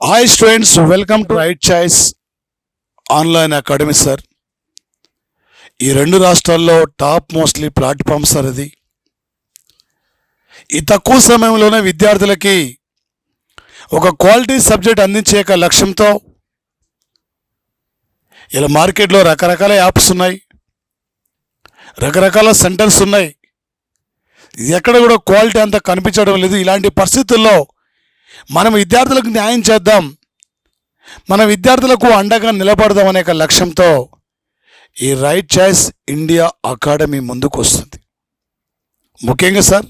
Hi students welcome to right choice online academy sir ఈ రెండు రాష్ట్రాల్లో టాప్ మోస్ట్లీ ప్లాట్ఫామ్ సార్ ఇది. ఈ తక్కువ సమయంలోనే విద్యార్థులకి ఒక క్వాలిటీ సబ్జెక్ట్ అందించే లక్ష్యంతో ఇలా మార్కెట్లో రకరకాల యాప్స్ ఉన్నాయి. రకరకాల సెంటర్స్ ఉన్నాయి. ఇది ఎక్కడ కూడా క్వాలిటీ అంత కనిపించడం లేదు. ఇలాంటి పరిస్థితుల్లో మనం విద్యార్థులకు న్యాయం చేద్దాం. మన విద్యార్థులకు అండగా నిలబడదాం అనే ఒక లక్ష్యంతో ఈ రైట్ చాయిస్ ఇండియా అకాడమీ ముందుకు వస్తుంది. ముఖ్యంగా సార్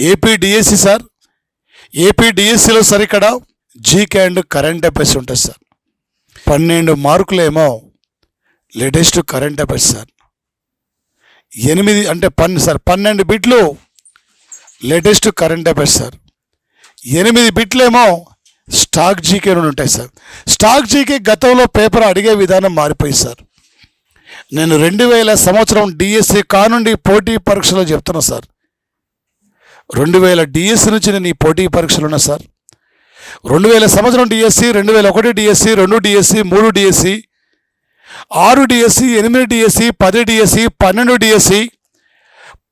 ఏపీడిఎస్సి సార్ ఏపీడిఎస్సిలో సార్ ఇక్కడ జీకే అండ్ కరెంట్ అఫైర్స్ ఉంటుంది సార్. పన్నెండు మార్కులేమో లేటెస్ట్ కరెంట్ అఫైర్స్ సార్. ఎనిమిది అంటే పన్ను సార్ పన్నెండు బిట్లు లేటెస్ట్ కరెంట్ అఫైర్స్ సార్. ఎనిమిది బిట్లేమో స్టాక్ జీకే నుండి ఉంటాయి సార్. స్టాక్ జీకే గతంలో పేపర్ అడిగే విధానం మారిపోయింది సార్. నేను రెండు వేల సంవత్సరం డిఎస్సి కానుండి పోటీ పరీక్షలో చెప్తున్నా సార్. రెండు వేల డిఎస్సి నుంచి నేను ఈ పోటీ పరీక్షలు ఉన్నా సార్. రెండు వేల సంవత్సరం డిఎస్సి రెండు వేల ఒకటి డిఎస్సి రెండు డిఎస్సి మూడు డిఎస్సి ఆరు డిఎస్సి ఎనిమిది డిఎస్సి పది డిఎస్సి పన్నెండు డిఎస్సి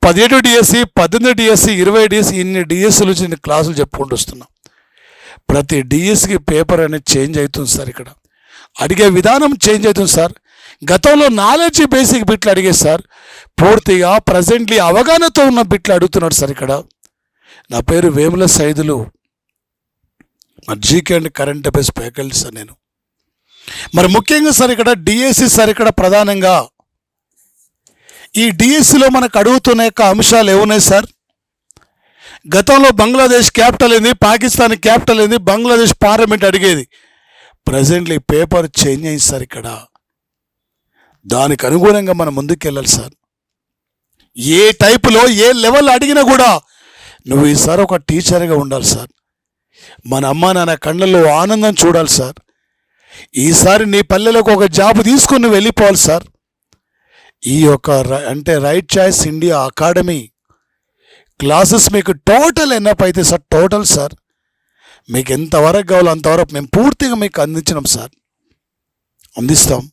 పదిహేడు డిఎస్సి పద్దెనిమిది డిఎస్సి ఇరవై డిఎస్సి ఇన్ని డిఎస్సీలు నుంచి క్లాసులు చెప్పుకుంటూ వస్తున్నాం. ప్రతి డిఎస్సికి పేపర్ అనేది చేంజ్ అవుతుంది సార్ ఇక్కడ. అడిగే విధానం చేంజ్ అవుతుంది సార్. గతంలో నాలెడ్జ్ బేసిక్ బిట్లు అడిగేది సార్. పూర్తిగా ప్రజెంట్లీ అవగాహనతో ఉన్న బిట్లు అడుగుతున్నాడు సార్ ఇక్కడ. నా పేరు వేముల సైదులు. మరి GK and current affairs faculty sir నేను. మరి ముఖ్యంగా సార్ ఇక్కడ డిఎస్సి సార్ ఇక్కడ ప్రధానంగా ఈ డిఎస్సిలో మనకు అడుగుతున్న యొక్క అంశాలు ఏమున్నాయి సార్ గతంలో బంగ్లాదేశ్ క్యాపిటల్ ఏంది? పాకిస్తాన్ క్యాపిటల్ ఏంది? బంగ్లాదేశ్ పార్లమెంట్ అడిగేది. ప్రజెంట్లీ పేపర్ చేంజ్ అయింది సార్ ఇక్కడ. దానికి అనుగుణంగా మనం ముందుకెళ్ళాలి సార్ ఏ టైపులో ఏ లెవెల్ అడిగినా కూడా నువ్వు ఈసారి ఒక టీచర్గా ఉండాలి సార్ మన అమ్మ నాన్న కళ్ళల్లో ఆనందం చూడాలి సార్ ఈసారి నీ పల్లెలకు ఒక జాబ్ తీసుకుని నువ్వు వెళ్ళిపోవాలి సార్ ఈ యొక్క అంటే right choice India academy classes మీకు టోటల్ ఎన్నప్ అయితే సార్? Total sir. మీకు ఎంతవరకు కావాలో అంతవరకు మేము పూర్తిగా మీకు అందించినాం సార్. అందిస్తాం.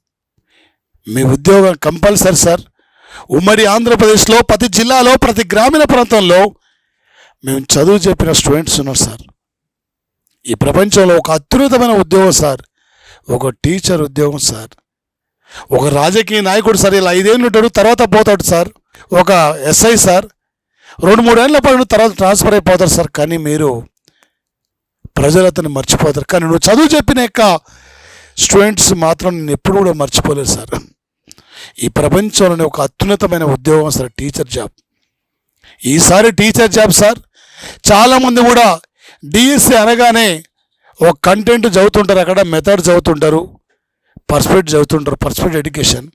మీ ఉద్యోగం కంపల్సరీ సార్. ఉమ్మడి ఆంధ్రప్రదేశ్లో ప్రతి జిల్లాలో ప్రతి గ్రామీణ ప్రాంతంలో మేము చదువు చెప్పిన స్టూడెంట్స్ ఉన్నారు సార్. ఈ ప్రపంచంలో ఒక అత్యున్నతమైన ఉద్యోగం సార్. ఒక టీచర్ ఉద్యోగం సార్. ఒక రాజకీయ నాయకుడు సార్ ఇలా ఐదేళ్ళు ఉంటాడు తర్వాత పోతాడు సార్. ఒక ఎస్ఐ సార్. రెండు మూడేళ్ళ పాటు తర్వాత ట్రాన్స్ఫర్ అయిపోతారు సార్. కానీ మీరు ప్రజలు అతను మర్చిపోతారు. కానీ నువ్వు చదువు చెప్పిన యొక్క స్టూడెంట్స్ మాత్రం నేను ఎప్పుడు కూడా మర్చిపోలేదు సార్. ఈ ప్రపంచంలోనే ఒక అత్యున్నతమైన ఉద్యోగం సార్ టీచర్ జాబ్. ఈసారి టీచర్ జాబ్ సార్. చాలామంది కూడా డిఎస్సి అనగానే ఒక కంటెంట్ చదువుతుంటారు అక్కడ మెథడ్ చదువుతుంటారు. పర్స్పెక్ట్ చదువుతుంటారు పర్స్పెక్ట్ ఎడ్యుకేషన్.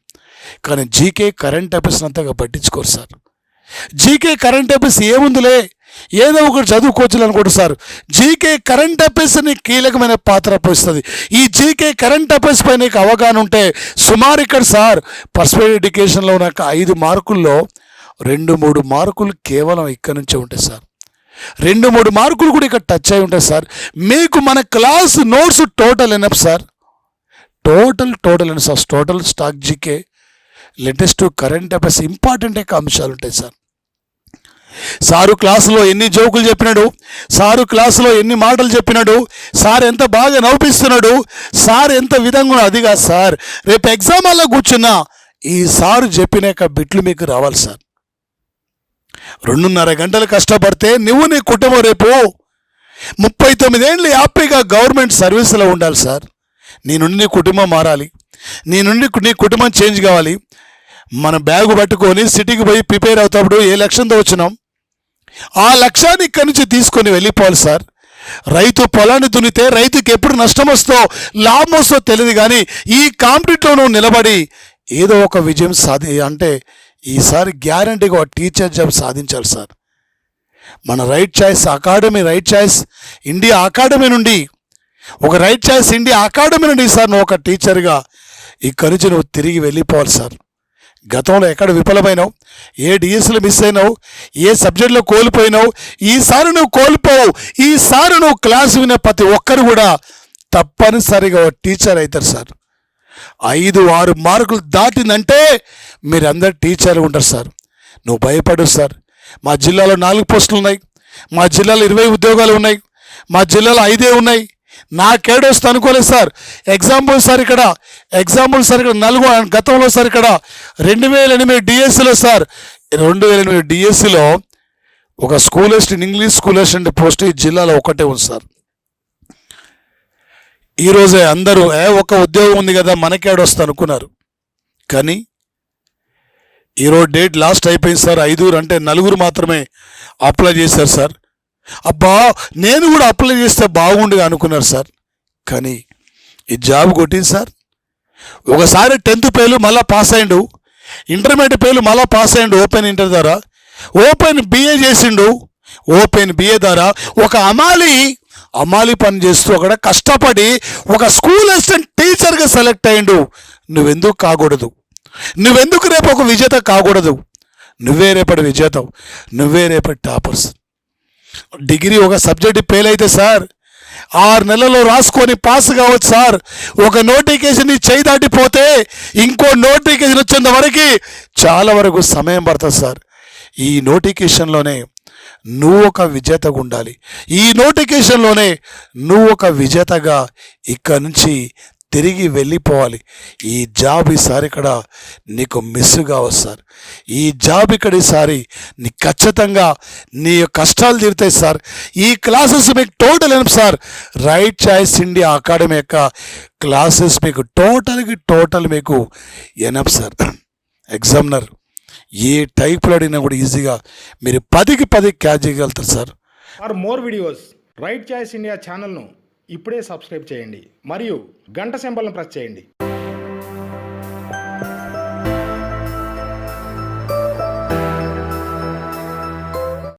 కానీ జీకే కరెంట్ అఫైర్స్ అంతగా పట్టించుకోరు సార్. జీకే కరెంట్ అఫైర్స్ ఏముందిలే? ఏదో ఒకటి చదువుకోవచ్చు అనుకోండి సార్. జీకే కరెంట్ అఫైర్స్ని కీలకమైన పాత్ర పోస్తుంది ఈ జీకే కరెంట్ అఫైర్స్ పై నీకు అవగాహన ఉంటే సుమారు ఇక్కడ సార్ పర్స్పెక్ట్ ఎడ్యుకేషన్లో ఉన్న ఐదు మార్కుల్లో రెండు మూడు మార్కులు కేవలం ఇక్కడ నుంచే ఉంటాయి సార్. రెండు మూడు మార్కులు కూడా ఇక్కడ టచ్ అయి ఉంటాయి సార్. మీకు మన class notes total enough sir. Total total అండి sir total stock GK latest current affairs important యొక్క అంశాలు ఉంటాయి సార్. సారు క్లాసులో ఎన్ని జోకులు చెప్పినాడు సారు క్లాసులో ఎన్ని మాటలు చెప్పినాడు సార్ ఎంత బాగా నవ్విస్తున్నాడు సార్ ఎంత విధంగా అదిగా అది కాదు సార్. రేపు ఎగ్జామ్ అలా కూర్చున్నా ఈ సారు చెప్పిన యొక్క బిట్లు మీకు రావాలి సార్. రెండున్నర గంటలు కష్టపడితే నువ్వు నీ కుటుంబం రేపు ముప్పై తొమ్మిదేళ్ళు హ్యాపీగా గవర్నమెంట్ సర్వీస్లో ఉండాలి సార్. నీ నుండి నీ కుటుంబం మారాలి. నీ నుండి నీ కుటుంబం చేంజ్ కావాలి. మన బ్యాగు పట్టుకొని సిటీకి పోయి ప్రిపేర్ అవుతాడు ఏ లక్ష్యంతో వచ్చినాం? ఆ లక్ష్యాన్ని ఇక్కడి నుంచి తీసుకొని వెళ్ళిపోవాలి సార్. రైతు పొలాన్ని దున్నితే రైతుకి ఎప్పుడు నష్టం వస్తో లాభం వస్తో తెలియదు కానీ ఈ కాంపిటీట్లో నువ్వు నిలబడి ఏదో ఒక విజయం సాధి అంటే ఈసారి గ్యారంటీగా ఒక టీచర్ జాబ్ సాధించాలి సార్. మన right choice academy right choice India academy నుండి ఒక రైట్ చాయిస్ ఇండియా అకాడమీ నుండి సార్ నువ్వు ఒక టీచర్గా ఇక్కడి నుంచి నువ్వు తిరిగి వెళ్ళిపోవాలి సార్. గతంలో ఎక్కడ విఫలమైనావు? ఏ డిఎస్లు మిస్ అయినావు? ఏ సబ్జెక్టులో కోల్పోయినావు? ఈసారి నువ్వు కోల్పోవు. ఈసారి నువ్వు క్లాస్ వినే ప్రతి ఒక్కరు కూడా తప్పనిసరిగా టీచర్ అవుతారు సార్. ఐదు ఆరు మార్కులు దాటిందంటే మీరందరు టీచర్లు ఉంటారు సార్. నువ్వు భయపడు సార్. మా జిల్లాలో నాలుగు పోస్టులు ఉన్నాయి. మా జిల్లాలో ఇరవై ఉద్యోగాలు ఉన్నాయి. మా జిల్లాలో ఐదే ఉన్నాయి. నాకేడొస్తే అనుకోలేదు సార్. ఎగ్జాంపుల్ సార్ ఇక్కడ. ఎగ్జాంపుల్ సార్ ఇక్కడ. నలుగు గతంలో సార్ ఇక్కడ రెండు వేల ఎనిమిది డిఎస్సిలో సార్. రెండు వేల ఎనిమిది డిఎస్సిలో ఒక school assistant English school assistant post ఈ జిల్లాలో ఒకటే ఉంది సార్. ఈరోజే అందరూ ఏ ఒక ఉద్యోగం ఉంది కదా మనకేడొస్తా అనుకున్నారు. కానీ ఈరోజు డేట్ లాస్ట్ అయిపోయింది సార్. ఐదుగురు అంటే నలుగురు మాత్రమే అప్లై చేశారు సార్. అబ్బా నేను కూడా అప్లై చేస్తే బాగుండుగా అనుకున్నారు సార్ కానీ ఈ జాబ్ కొట్టింది సార్ ఒకసారి టెన్త్ పేలు మళ్ళీ పాస్ అయ్యిండు ఇంటర్మీడియట్ పేలు మళ్ళీ పాస్ అయ్యిండు ఓపెన్ ఇంటర్ ద్వారా. ఓపెన్ బిఏ చేసిండు. ఓపెన్ బిఏ ద్వారా. ఒక అమాలి అమాలి పని చేస్తూ అక్కడ కష్టపడి ఒక స్కూల్ అసిస్టెంట్ టీచర్గా సెలెక్ట్ అయ్యిండు నువ్వెందుకు కాకూడదు? నువ్వెందుకు రేపు ఒక విజేత కాకూడదు? నువ్వే రేపటి విజేత. నువ్వే రేపటి టాపర్స్. డిగ్రీ ఒక సబ్జెక్ట్ ఫెయిల్ అయితే సార్ ఆరు నెలల్లో రాసుకొని పాస్ కావచ్చు సార్. ఒక నోటిఫికేషన్ చేయి దాటిపోతే ఇంకో నోటిఫికేషన్ వచ్చేంత వరకు చాలా వరకు సమయం పడుతుంది సార్. ఈ నోటిఫికేషన్లోనే నువ్వు ఒక విజేతగా ఉండాలి. ఈ నోటిఫికేషన్లోనే నువ్వు ఒక విజేతగా ఇక్కడ నుంచి తిరిగి వెళ్ళిపోవాలి. ఈ జాబ్ ఈసారి ఇక్కడ నీకు మిస్ కావచ్చు సార్ ఈ జాబ్ ఇక్కడ ఈసారి నీ ఖచ్చితంగా నీ కష్టాలు తీరుతాయి సార్. ఈ క్లాసెస్ మీకు టోటల్ ఏం sir? Right choice India academy యొక్క క్లాసెస్ మీకు టోటల్కి టోటల్ మీకు ఎనప్ సార్. ఎగ్జామినర్ ఏ టైప్లో అడిగినా కూడా ఈజీగా మీరు పదికి పది క్యాచ్ చేయగలుగుతారు sir. For more videos right choice India ఛానల్ను ఇప్పుడే సబ్స్క్రైబ్ చేయండి. మరియు గంట సింబల్ను ప్రెస్ చేయండి.